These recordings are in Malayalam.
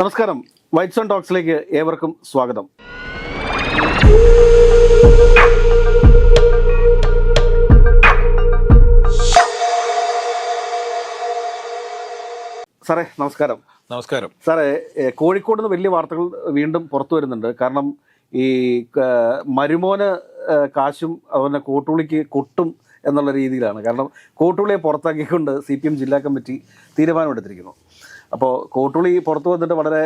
നമസ്കാരം. വൈറ്റ് സോൺ ടോക്സിലേക്ക് ഏവർക്കും സ്വാഗതം. സാറേ നമസ്കാരം. നമസ്കാരം. സാറേ കോഴിക്കോട് നിന്ന് വലിയ വാർത്തകൾ വീണ്ടും പുറത്തു വരുന്നുണ്ട്. കാരണം ഈ മരുമോന് കാശും അതുപോലെ കോട്ടുളിക്ക് കൊട്ടും എന്നുള്ള രീതിയിലാണ്. കാരണം കോട്ടുളിയെ പുറത്താക്കിക്കൊണ്ട് സി പി എം ജില്ലാ കമ്മിറ്റി തീരുമാനമെടുത്തിരിക്കുന്നു. അപ്പോൾ കോട്ടുളി പുറത്തു വന്നിട്ട് വളരെ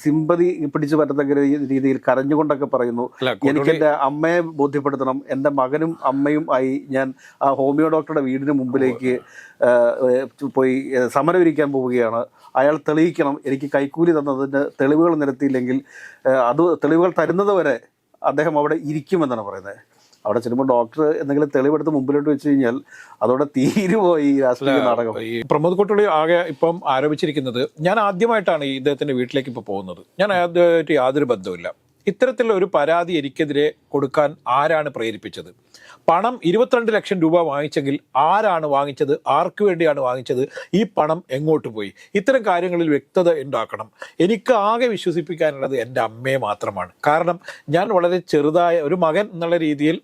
സിമ്പതി പിടിച്ചു പറ്റത്തക്ക രീതിയിൽ കരഞ്ഞുകൊണ്ടൊക്കെ പറയുന്നു. എനിക്ക് എന്റെ അമ്മയെ ബോധ്യപ്പെടുത്തണം. എന്റെ മകനും അമ്മയും ആയി ഞാൻ ആ ഹോമിയോ ഡോക്ടറുടെ വീടിന് മുമ്പിലേക്ക് പോയി സമരവിരിക്കാൻ പോവുകയാണ്. അയാൾ തെളിയിക്കണം. എനിക്ക് കൈക്കൂലി തന്നതിന് തെളിവുകൾ നിരത്തിയില്ലെങ്കിൽ അത് തെളിവുകൾ തരുന്നത് വരെ അദ്ദേഹം അവിടെ ഇരിക്കുമെന്നാണ് പറയുന്നത്. അവിടെ ചെല്ലുമ്പോൾ ഡോക്ടർ എന്തെങ്കിലും തെളിവെടുത്ത് മുമ്പിലോട്ട് വെച്ച് കഴിഞ്ഞാൽ അതോടെ തീരുപോയി പോയി രാഷ്ട്രീയ നാടകം. ഈ പ്രമോദ് കൊട്ടുള്ളി ആകെ ഇപ്പം ആരോപിച്ചിരിക്കുന്നത് ഞാൻ ആദ്യമായിട്ടാണ് ഈ ഇദ്ദേഹത്തിന്റെ വീട്ടിലേക്ക് ഇപ്പോൾ പോകുന്നത്. ഞാൻ ആദ്യമായിട്ട് യാതൊരു ബന്ധവുമില്ല. ഇത്തരത്തിലുള്ള ഒരു പരാതി എനിക്കെതിരെ കൊടുക്കാൻ ആരാണ് പ്രേരിപ്പിച്ചത്? പണം ഇരുപത്തിരണ്ട് ലക്ഷം രൂപ വാങ്ങിച്ചെങ്കിൽ ആരാണ് വാങ്ങിച്ചത്? ആർക്ക് വേണ്ടിയാണ് വാങ്ങിച്ചത്? ഈ പണം എങ്ങോട്ട് പോയി? ഇത്തരം കാര്യങ്ങളിൽ വ്യക്തത ഉണ്ടാക്കണം. എനിക്ക് ആകെ വിശ്വസിപ്പിക്കാനുള്ളത് എന്റെ അമ്മയെ മാത്രമാണ്. കാരണം ഞാൻ വളരെ ചെറുതായ ഒരു മകൻ എന്നുള്ള രീതിയിൽ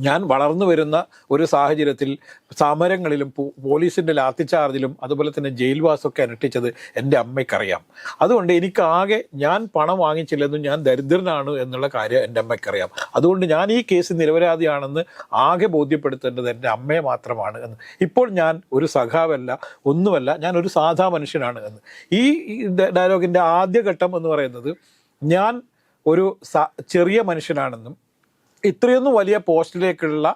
ഞാൻ വളർന്നു വരുന്ന ഒരു സാഹചര്യത്തിൽ സമരങ്ങളിലും പോലീസിന്റെ ലാത്തിച്ചാർജിലും അതുപോലെ തന്നെ ജയിൽവാസമൊക്കെ അനുഷ്ഠിച്ചത് എന്റെ അമ്മയ്ക്കറിയാം. അതുകൊണ്ട് എനിക്കാകെ ഞാൻ പണം വാങ്ങിച്ചില്ലെന്നും ഞാൻ ദരിദ്രനാണ് എന്നുള്ള കാര്യം എന്റെ അമ്മയ്ക്കറിയാം. അതുകൊണ്ട് ഞാൻ ഈ കേസ് നിരപരാധിയാണെന്ന് ആകെ ബോധ്യപ്പെടുത്തേണ്ടത് എന്റെ അമ്മയെ മാത്രമാണ് എന്ന്. ഇപ്പോൾ ഞാൻ ഒരു സഖാവല്ല ഒന്നുമല്ല ഞാൻ ഒരു സാധാ മനുഷ്യനാണ് എന്ന്. ഈ ഡയലോഗിന്റെ ആദ്യഘട്ടം എന്ന് പറയുന്നത് ഞാൻ ഒരു ചെറിയ മനുഷ്യനാണെന്നും ഇത്രയൊന്നും വലിയ പോസ്റ്റിലേക്കുള്ള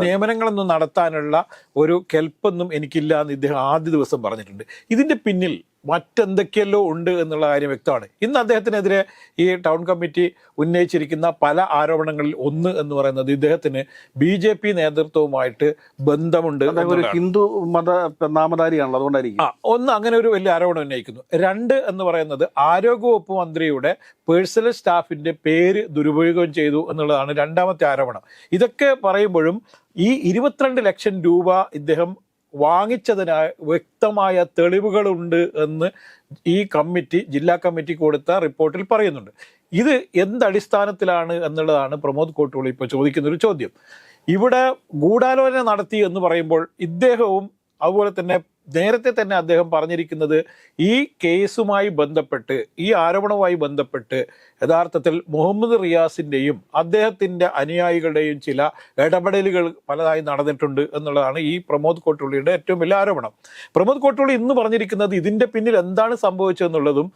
നിയമനങ്ങളൊന്നും നടത്താനുള്ള ഒരു കെൽപ്പൊന്നും എനിക്കില്ല എന്ന് ഇദ്ദേഹം ആദ്യ ദിവസം പറഞ്ഞിട്ടുണ്ട്. ഇതിന്റെ പിന്നിൽ മറ്റെന്തൊക്കെയല്ലോ ഉണ്ട് എന്നുള്ള കാര്യം വ്യക്തമാണ്. ഇന്ന് അദ്ദേഹത്തിനെതിരെ ഈ ടൗൺ കമ്മിറ്റി ഉന്നയിച്ചിരിക്കുന്ന പല ആരോപണങ്ങളിൽ ഒന്ന് എന്ന് പറയുന്നത് ഇദ്ദേഹത്തിന് ബി ജെ പി നേതൃത്വവുമായിട്ട് ബന്ധമുണ്ട് ഒരു ഹിന്ദു മത നാമധാരിയാണല്ലോ അതുകൊണ്ടായിരിക്കും. ആ ഒന്ന് അങ്ങനെ ഒരു വലിയ ആരോപണം ഉന്നയിക്കുന്നു. രണ്ട് എന്ന് പറയുന്നത് ആരോഗ്യവകുപ്പ് മന്ത്രിയുടെ പേഴ്സണൽ സ്റ്റാഫിന്റെ പേര് ദുരുപയോഗം ചെയ്തു എന്നുള്ളതാണ് രണ്ടാമത്തെ ആരോപണം. ഇതൊക്കെ പറയുമ്പോഴും ഈ ഇരുപത്തിരണ്ട് ലക്ഷം രൂപ ഇദ്ദേഹം വാങ്ങിച്ചതിനായി വ്യക്തമായ തെളിവുകളുണ്ട് എന്ന് ഈ കമ്മിറ്റി ജില്ലാ കമ്മിറ്റി കൊടുത്ത റിപ്പോർട്ടിൽ പറയുന്നുണ്ട്. ഇത് എന്തടിസ്ഥാനത്തിലാണ് എന്നുള്ളതാണ് പ്രമോദ് കോട്ടൂളി ഇപ്പോൾ ചോദിക്കുന്ന ഒരു ചോദ്യം. ഇവിടെ ഗൂഢാലോചന നടത്തി എന്ന് പറയുമ്പോൾ ഇദ്ദേഹവും അതുപോലെ തന്നെ നേരത്തെ തന്നെ അദ്ദേഹം പറഞ്ഞിരിക്കുന്നത് ഈ കേസുമായി ബന്ധപ്പെട്ട് ഈ ആരോപണവുമായി ബന്ധപ്പെട്ട് യഥാർത്ഥത്തിൽ മുഹമ്മദ് റിയാസിന്റെയും അദ്ദേഹത്തിന്റെ അനുയായികളുടെയും ചില ഇടപെടലുകൾ പലതായി നടന്നിട്ടുണ്ട് എന്നുള്ളതാണ് ഈ പ്രമോദ് കോട്ടുള്ളിയുടെ ഏറ്റവും വലിയ ആരോപണം. പ്രമോദ് കോട്ടുള്ളി ഇന്ന് പറഞ്ഞിരിക്കുന്നത് ഇതിന്റെ പിന്നിൽ എന്താണ് സംഭവിച്ചതെന്നുള്ളതും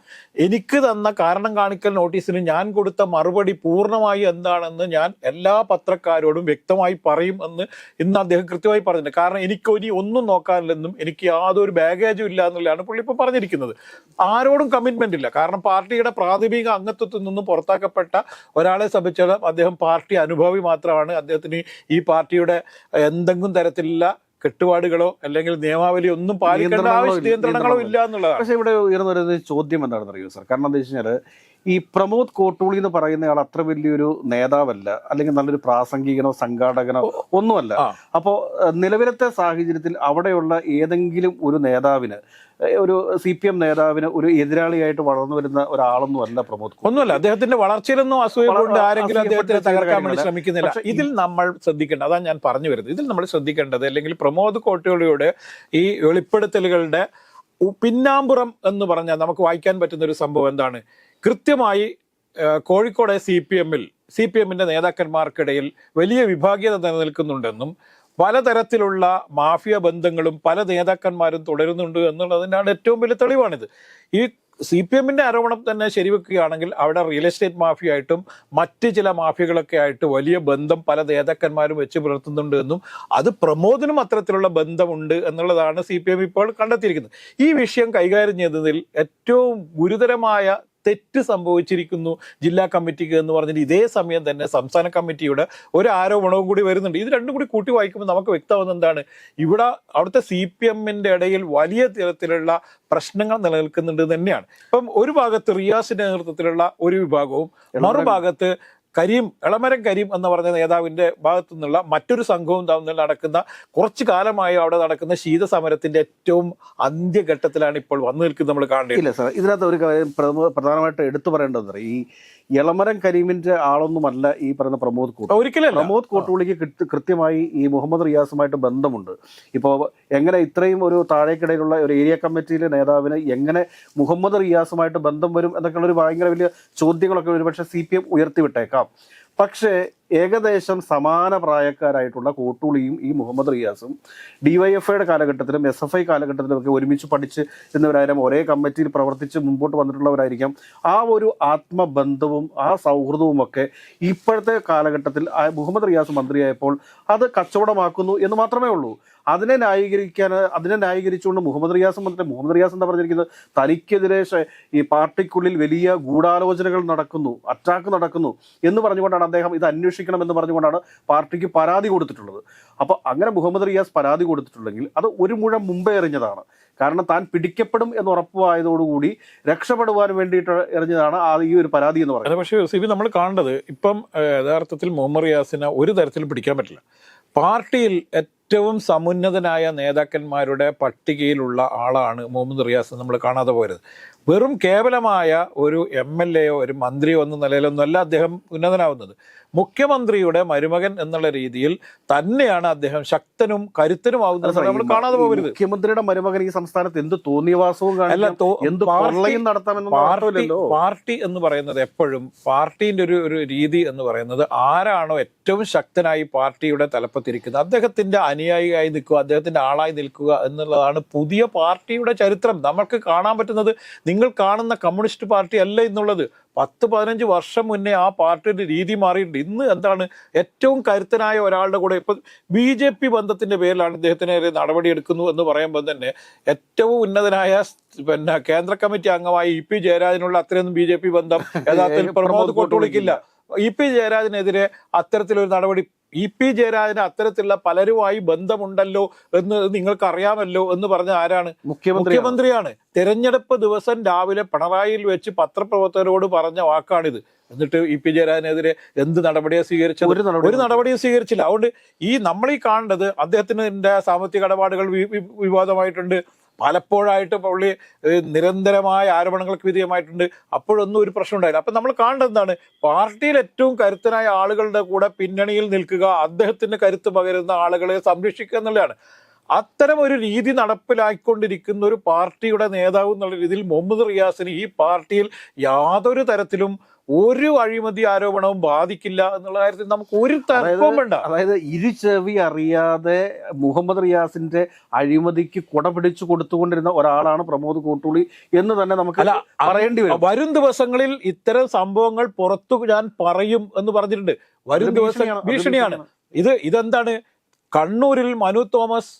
എനിക്ക് തന്ന കാരണം കാണിക്കൽ നോട്ടീസിന് ഞാൻ കൊടുത്ത മറുപടി പൂർണമായി എന്താണെന്ന് ഞാൻ എല്ലാ പത്രക്കാരോടും വ്യക്തമായി പറയും എന്ന് ഇന്ന് അദ്ദേഹം കൃത്യമായി പറഞ്ഞിട്ടുണ്ട്. കാരണം എനിക്ക് ഇനി ഒന്നും നോക്കാനില്ലെന്നും എനിക്ക് യാതൊരു ബാഗേജും ഇല്ല എന്നുള്ളതാണ് പുള്ളി ഇപ്പോൾ പറഞ്ഞിരിക്കുന്നത്. ആരോടും കമ്മിറ്റ്മെന്റ് ഇല്ല. കാരണം പാർട്ടിയുടെ പ്രാഥമിക അംഗത്വത്തിൽ നിന്നും പുറത്താക്കപ്പെട്ട ഒരാളെ സംബന്ധിച്ചിടത്തോളം അദ്ദേഹം പാർട്ടി അനുഭവി മാത്രമാണ്. അദ്ദേഹത്തിന് ഈ പാർട്ടിയുടെ എന്തെങ്കിലും തരത്തിലുള്ള കെട്ടുപാടുകളോ അല്ലെങ്കിൽ നിയമാവലി ഒന്നും പാലിക്കേണ്ട ആവശ്യം ഇല്ല. നിയന്ത്രണങ്ങളോ ഇല്ല. എന്നുള്ളതാണ് പക്ഷേ ഇവിടെ ഉയർന്നു വരുന്ന ചോദ്യം എന്താണെന്ന് അറിയോ സാർ? കാരണം എന്താ വെച്ച് ഈ പ്രമോദ് കോട്ടൂളി എന്ന് പറയുന്ന ആൾ അത്ര വലിയൊരു നേതാവല്ല അല്ലെങ്കിൽ നല്ലൊരു പ്രാസംഗികനോ സംഘാടകനോ ഒന്നുമല്ല. അപ്പോൾ നിലവിലത്തെ സാഹചര്യത്തിൽ അവിടെയുള്ള ഏതെങ്കിലും ഒരു നേതാവിന് ഒരു സി പി എം നേതാവിന് ഒരു എതിരാളിയായിട്ട് വളർന്നു വരുന്ന ഒരാളൊന്നും അല്ല പ്രമോദ്. ഒന്നുമല്ല അദ്ദേഹത്തിന്റെ വളർച്ചയിലൊന്നും അസൂയ കൊണ്ട് ആരെങ്കിലും അദ്ദേഹത്തെ തകർക്കാൻ വേണ്ടി ശ്രമിക്കുന്നില്ല. ഇതിൽ നമ്മൾ ശ്രദ്ധിക്കേണ്ടത് അതാണ് ഞാൻ പറഞ്ഞു വരുന്നത്. ഇതിൽ നമ്മൾ ശ്രദ്ധിക്കേണ്ടത് അല്ലെങ്കിൽ പ്രമോദ് കോട്ടയോളിയുടെ ഈ വെളിപ്പെടുത്തലുകളുടെ പിന്നാമ്പുറം എന്ന് പറഞ്ഞാൽ നമുക്ക് വായിക്കാൻ പറ്റുന്ന ഒരു സംഭവം എന്താണ്? കൃത്യമായി കോഴിക്കോട് സി പി എമ്മിൽ സി പി എമ്മിന്റെ നേതാക്കന്മാർക്കിടയിൽ വലിയ വിഭാഗീയത നിലനിൽക്കുന്നുണ്ടെന്നും പലതരത്തിലുള്ള മാഫിയ ബന്ധങ്ങളും പല നേതാക്കന്മാരും തുടരുന്നുണ്ട് എന്നുള്ളതിനാണ് ഏറ്റവും വലിയ തെളിവാണിത്. ഈ സി പി എമ്മിന്റെ ആരോപണം തന്നെ ശരിവെക്കുകയാണെങ്കിൽ അവിടെ റിയൽ എസ്റ്റേറ്റ് മാഫിയായിട്ടും മറ്റ് ചില മാഫിയകളൊക്കെ ആയിട്ട് വലിയ ബന്ധം പല നേതാക്കന്മാരും വെച്ച് പുലർത്തുന്നുണ്ട് എന്നും അത് പ്രമോദിനും അത്തരത്തിലുള്ള ബന്ധമുണ്ട് എന്നുള്ളതാണ് സി ഇപ്പോൾ കണ്ടെത്തിയിരിക്കുന്നത്. ഈ വിഷയം കൈകാര്യം ചെയ്യുന്നതിൽ ഏറ്റവും ഗുരുതരമായ തെറ്റ് സംഭവിച്ചിരിക്കുന്നു ജില്ലാ കമ്മിറ്റിക്ക് എന്ന് പറഞ്ഞിട്ട് ഇതേ സമയം തന്നെ സംസ്ഥാന കമ്മിറ്റിയുടെ ഒരു ആരോപണവും കൂടി വരുന്നുണ്ട്. ഇത് രണ്ടും കൂടി കൂട്ടി വായിക്കുമ്പോൾ നമുക്ക് വ്യക്തമാകുന്ന എന്താണ്? ഇവിടെ അവിടുത്തെ സി പി എമ്മിന്റെ ഇടയിൽ വലിയ തരത്തിലുള്ള പ്രശ്നങ്ങൾ നിലനിൽക്കുന്നുണ്ട് തന്നെയാണ്. ഇപ്പം ഒരു ഭാഗത്ത് റിയാസിന്റെ നേതൃത്വത്തിലുള്ള ഒരു വിഭാഗവും മറുഭാഗത്ത് കരീം എളമരം കരീം എന്ന് പറഞ്ഞ നേതാവിന്റെ ഭാഗത്തു നിന്നുള്ള മറ്റൊരു സംഘവും തമ്മിൽ നടക്കുന്ന കുറച്ചു കാലമായി അവിടെ നടക്കുന്ന ശീതസമരത്തിന്റെ ഏറ്റവും അന്ത്യഘട്ടത്തിലാണ് ഇപ്പോൾ വന്നു നിൽക്കുന്നത് നമ്മൾ കാണേണ്ടത്. ഇല്ല സാർ ഇതിനകത്ത് ഒരു കാര്യം പ്രധാനമായിട്ട് എടുത്തു പറയേണ്ടത് ഈ ഇളമരം കരീമിന്റെ ആളൊന്നുമല്ല ഈ പറയുന്ന പ്രമോദ് കൂട്ട് ഒരിക്കലല്ല പ്രമോദ് കോട്ടൂളിക്ക് കൃത്യ- കൃത്യമായി ഈ മുഹമ്മദ് റിയാസുമായിട്ട് ബന്ധമുണ്ട്. ഇപ്പോൾ എങ്ങനെ ഇത്രയും ഒരു താഴേക്കിടയിലുള്ള ഒരു ഏരിയ കമ്മിറ്റിയിലെ നേതാവിന് എങ്ങനെ മുഹമ്മദ് റിയാസുമായിട്ട് ബന്ധം വരും എന്നൊക്കെയുള്ള ഒരു ഭയങ്കര വലിയ ചോദ്യങ്ങളൊക്കെ ഒരുപക്ഷെ സി പി എം ഉയർത്തിവിട്ടേക്കാം. പക്ഷേ ഏകദേശം സമാന പ്രായക്കാരായിട്ടുള്ള കോട്ടൂളിയും ഈ മുഹമ്മദ് റിയാസും ഡിവൈഎഫ്ഐയുടെ കാലഘട്ടത്തിലും എസ് എഫ് ഐ കാലഘട്ടത്തിലും ഒക്കെ ഒരുമിച്ച് പഠിച്ച് എന്നിവരായാലും ഒരേ കമ്മിറ്റിയിൽ പ്രവർത്തിച്ച് മുമ്പോട്ട് വന്നിട്ടുള്ളവരായിരിക്കാം. ആ ഒരു ആത്മബന്ധവും ആ സൗഹൃദവും ഒക്കെ ഇപ്പോഴത്തെ കാലഘട്ടത്തിൽ മുഹമ്മദ് റിയാസ് മന്ത്രിയായപ്പോൾ അത് കച്ചവടമാക്കുന്നു എന്ന് മാത്രമേ ഉള്ളൂ. അതിനെ ന്യായീകരിക്കാൻ അതിനെ ന്യായീകരിച്ചുകൊണ്ട് മുഹമ്മദ് റിയാസ് മന്ത്രി മുഹമ്മദ് റിയാസ് എന്താ പറഞ്ഞിരിക്കുന്നത്? തനിക്കെതിരെ ഈ പാർട്ടിക്കുള്ളിൽ വലിയ ഗൂഢാലോചനകൾ നടക്കുന്നു അറ്റാക്ക് നടക്കുന്നു എന്ന് പറഞ്ഞുകൊണ്ടാണ് അദ്ദേഹം ഇത് അന്വേഷിക്കണം എന്ന് പറഞ്ഞുകൊണ്ടാണ് പാർട്ടിക്ക് പരാതി കൊടുത്തിട്ടുള്ളത്. അപ്പോൾ അങ്ങനെ മുഹമ്മദ് റിയാസ് പരാതി കൊടുത്തിട്ടുണ്ടെങ്കിൽ അത് ഒരു മുഴം മുമ്പേ എറിഞ്ഞതാണ്. കാരണം താൻ പിടിക്കപ്പെടും എന്ന് ഉറപ്പായതോടുകൂടി രക്ഷപ്പെടുവാൻ വേണ്ടിയിട്ട് എറിഞ്ഞതാണ് ആ ഈ ഒരു പരാതി എന്ന് പറയുന്നത്. പക്ഷേ സി ബി നമ്മൾ കാണേണ്ടത് ഇപ്പം യഥാർത്ഥത്തിൽ മുഹമ്മദ് റിയാസിനെ ഒരു തരത്തിലും പിടിക്കാൻ പറ്റില്ല. പാർട്ടിയിൽ ഏറ്റവും സമുന്നതനായ നേതാക്കന്മാരുടെ പട്ടികയിലുള്ള ആളാണ് മുഹമ്മദ് റിയാസ് നമ്മൾ കാണാതെ പോയത്. വെറും കേവലമായ ഒരു എം എൽ എയോ ഒരു മന്ത്രിയോ എന്ന നിലയിലൊന്നുമല്ല അദ്ദേഹം ഉന്നതനാവുന്നത്. മുഖ്യമന്ത്രിയുടെ മരുമകൻ എന്നുള്ള രീതിയിൽ തന്നെയാണ് അദ്ദേഹം ശക്തനും കരുത്തനുമാവുന്നത് നമ്മൾ കാണാതെ പോകരുത്. മുഖ്യമന്ത്രിയുടെ മരുമകൻ ഈ സംസ്ഥാനത്ത് എന്ത് തോന്നിയവാസവും പാർട്ടി എന്ന് പറയുന്നത് എപ്പോഴും പാർട്ടിന്റെ ഒരു ഒരു രീതി എന്ന് പറയുന്നത് ആരാണോ ഏറ്റവും ശക്തനായി പാർട്ടിയുടെ തലപ്പത്തിരിക്കുന്നത്. അദ്ദേഹത്തിന്റെ അനുയായിയായി നിൽക്കുക അദ്ദേഹത്തിന്റെ ആളായി നിൽക്കുക എന്നുള്ളതാണ് പുതിയ പാർട്ടിയുടെ ചരിത്രം. നമുക്ക് കാണാൻ പറ്റുന്നത് നിങ്ങൾ കാണുന്ന കമ്മ്യൂണിസ്റ്റ് പാർട്ടി അല്ല എന്നുള്ളത്. പത്ത് പതിനഞ്ച് വർഷം മുന്നേ ആ പാർട്ടിയുടെ രീതി മാറിയിട്ടുണ്ട്. ഇന്ന് എന്താണ് ഏറ്റവും കരുത്തനായ ഒരാളുടെ കൂടെ ഇപ്പം ബി ജെ പി ബന്ധത്തിന്റെ പേരിലാണ് ഇദ്ദേഹത്തിനെതിരെ നടപടിയെടുക്കുന്നു എന്ന് പറയുമ്പോൾ തന്നെ ഏറ്റവും ഉന്നതനായ പിന്നെ കേന്ദ്ര കമ്മിറ്റി അംഗമായ ഇ പി ജയരാജനുള്ള അത്രയൊന്നും ബി ജെ പി ബന്ധം യഥാർത്ഥത്തിൽ പ്രമോദ് കോട്ടൂളിക്കില്ല ഇ പി ജയരാജനെതിരെ അത്തരത്തിലൊരു നടപടി ഇ പി ജയരാജന് അത്തരത്തിലുള്ള പലരുമായി ബന്ധമുണ്ടല്ലോ എന്ന് നിങ്ങൾക്ക് അറിയാമല്ലോ എന്ന് പറഞ്ഞ ആരാണ്? മുഖ്യമന്ത്രി മുഖ്യമന്ത്രിയാണ്. തെരഞ്ഞെടുപ്പ് ദിവസം രാവിലെ പിണറായിയിൽ വെച്ച് പത്രപ്രവർത്തകരോട് പറഞ്ഞ വാക്കാണിത്. എന്നിട്ട് ഇ പി ജയരാജനെതിരെ എന്ത് നടപടിയാണ് സ്വീകരിച്ചത്? ഒരു നടപടി നടപടിയും സ്വീകരിച്ചില്ല. അതുകൊണ്ട് ഈ നമ്മൾ ഈ കാണേണ്ടത് അദ്ദേഹത്തിന്റെ സാമ്പത്തിക ഇടപാടുകൾ വിവാദമായിട്ടുണ്ട്. പലപ്പോഴായിട്ട് പുള്ളി നിരന്തരമായ ആരോപണങ്ങൾക്ക് വിധേയമായിട്ടുണ്ട്. അപ്പോഴൊന്നും ഒരു പ്രശ്നം ഉണ്ടായില്ല. അപ്പൊ നമ്മൾ കാണേണ്ടത് എന്താണ് പാർട്ടിയിൽ ഏറ്റവും കരുത്തനായ ആളുകളുടെ കൂടെ പിന്നണിയിൽ നിൽക്കുക അദ്ദേഹത്തിന് കരുത്ത് പകരുന്ന ആളുകളെ സംരക്ഷിക്കുക എന്നുള്ളതാണ്. അത്തരം ഒരു രീതി നടപ്പിലാക്കിക്കൊണ്ടിരിക്കുന്ന ഒരു പാർട്ടിയുടെ നേതാവ് എന്നുള്ള രീതിയിൽ മുഹമ്മദ് റിയാസിന് ഈ പാർട്ടിയിൽ യാതൊരു തരത്തിലും ഒരു അഴിമതി ആരോപണവും ബാധിക്കില്ല എന്നുള്ള കാര്യത്തിൽ നമുക്ക് ഒരു തർക്കവും വേണ്ട. അതായത് ഇരുചെവി അറിയാതെ മുഹമ്മദ് റിയാസിന്റെ അഴിമതിക്ക് കുട പിടിച്ചു കൊടുത്തുകൊണ്ടിരുന്ന ഒരാളാണ് പ്രമോദ് കോട്ടൂളി എന്ന് തന്നെ നമുക്ക് പറയേണ്ടി വരും. വരും ദിവസങ്ങളിൽ ഇത്തരം സംഭവങ്ങൾ പുറത്തു ഞാൻ പറയും എന്ന് പറഞ്ഞിട്ടുണ്ട്. വരും ദിവസം ഭീഷണിയാണ്. ഇത് ഇതെന്താണ്? കണ്ണൂരിൽ മനു തോമസ്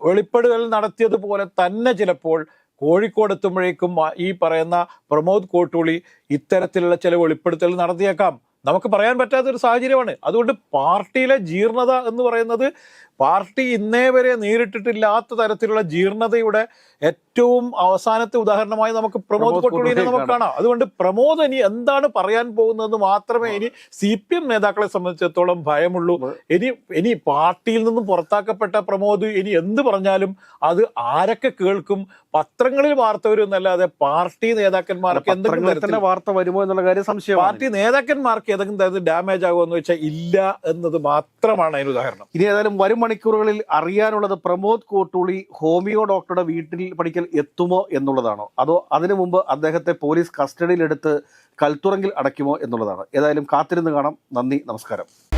വെളിപ്പെടുകൾ നടത്തിയതുപോലെ തന്നെ ചിലപ്പോൾ കോഴിക്കോട് എത്തുമ്പോഴേക്കും ഈ പറയുന്ന പ്രമോദ് കോട്ടൂളി ഇത്തരത്തിലുള്ള ചില വെളിപ്പെടുത്തൽ നടത്തിയേക്കാം. നമുക്ക് പറയാൻ പറ്റാത്ത ഒരു സാഹചര്യമാണ്. അതുകൊണ്ട് പാർട്ടിയിലെ ജീർണത എന്ന് പറയുന്നത് പാർട്ടി ഇന്നേ വരെ നേരിട്ടിട്ടില്ലാത്ത തരത്തിലുള്ള ജീർണതയുടെ ഏറ്റവും അവസാനത്തെ ഉദാഹരണമായി നമുക്ക് പ്രമോദ് പ്രമോദ് നമുക്ക് കാണാം. അതുകൊണ്ട് പ്രമോദ് ഇനി എന്താണ് പറയാൻ പോകുന്നതെന്ന് മാത്രമേ ഇനി സി പി എം നേതാക്കളെ സംബന്ധിച്ചിടത്തോളം ഭയമുള്ളൂ. ഇനി ഇനി പാർട്ടിയിൽ നിന്നും പുറത്താക്കപ്പെട്ട പ്രമോദ് ഇനി എന്ത് പറഞ്ഞാലും അത് ആരൊക്കെ കേൾക്കും? പത്രങ്ങളിൽ വാർത്ത വരും എന്നല്ലാതെ പാർട്ടി നേതാക്കന്മാർക്ക് എന്തെങ്കിലും വാർത്ത വരുമോ എന്നുള്ള കാര്യം സംശയം പാർട്ടി നേതാക്കന്മാർക്ക് ഏതെങ്കിലും തരത്തിൽ ഡാമേജ് ആകുമെന്ന് വെച്ചാൽ ഇല്ല എന്നത് മാത്രമാണ് അതിന് ഉദാഹരണം. ഇനി ഏതായാലും വരും മണിക്കൂറുകളിൽ അറിയാനുള്ളത് പ്രമോദ് കോട്ടൂളി ഹോമിയോ ഡോക്ടറുടെ വീട്ടിൽ പഠിക്കൽ എത്തുമോ എന്നുള്ളതാണോ? അതോ അതിനു മുമ്പ് അദ്ദേഹത്തെ പോലീസ് കസ്റ്റഡിയിലെടുത്ത് കൽത്തുറങ്കിൽ അടയ്ക്കുമോ എന്നുള്ളതാണ്. ഏതായാലും കാത്തിരുന്ന് കാണാം. നന്ദി നമസ്കാരം.